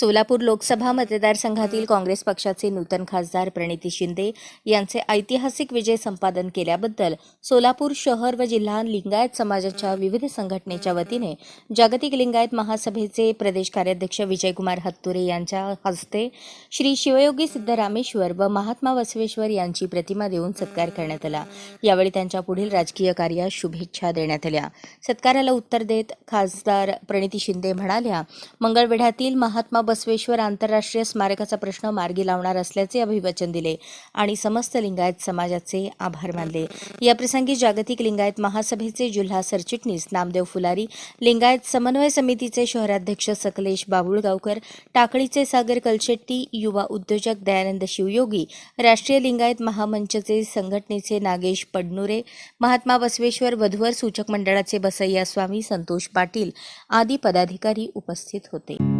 सोलापूर लोकसभा मतदारसंघातील काँग्रेस पक्षाचे नूतन खासदार प्रणिती शिंदे यांचे ऐतिहासिक विजय संपादन केल्याबद्दल सोलापूर शहर व जिल्हा लिंगायत समाजाच्या विविध संघटनेच्या वतीने जागतिक लिंगायत महासभेचे प्रदेश कार्याध्यक्ष विजयकुमार हत्तुरे यांच्या हस्ते श्री शिवयोगी सिद्धरामेश्वर व महात्मा बसवेश्वर यांची प्रतिमा देऊन सत्कार करण्यात आला. यावेळी त्यांच्या पुढील राजकीय कार्यास शुभेच्छा देण्यात आल्या. सत्काराला उत्तर देत खासदार प्रणिती शिंदे म्हणाल्या मंगळवेढ्यातील महात्मा बसवेश्वर आंतरराष्ट्रीय स्मारकाचा प्रश्न मार्गी लावणार असल्याचे अभिवचन दिले आणि समस्त लिंगायत समाजाचे आभार मानले. याप्रसंगी जागतिक लिंगायत महासभेचे जिल्हा सरचिटणीस नामदेव फुलारी लिंगायत समन्वय समितीचे शहराध्यक्ष सकलेश बाबुळगावकर टाकळीचे सागर कलशेट्टी युवा उद्योजक दयानंद शिवयोगी राष्ट्रीय लिंगायत महामंचचे संघटनेचे नागेश पडनुरे महात्मा बसवेश्वर वधूवर सूचक मंडळाचे बसय्या स्वामी संतोष पाटील आदी पदाधिकारी उपस्थित होते.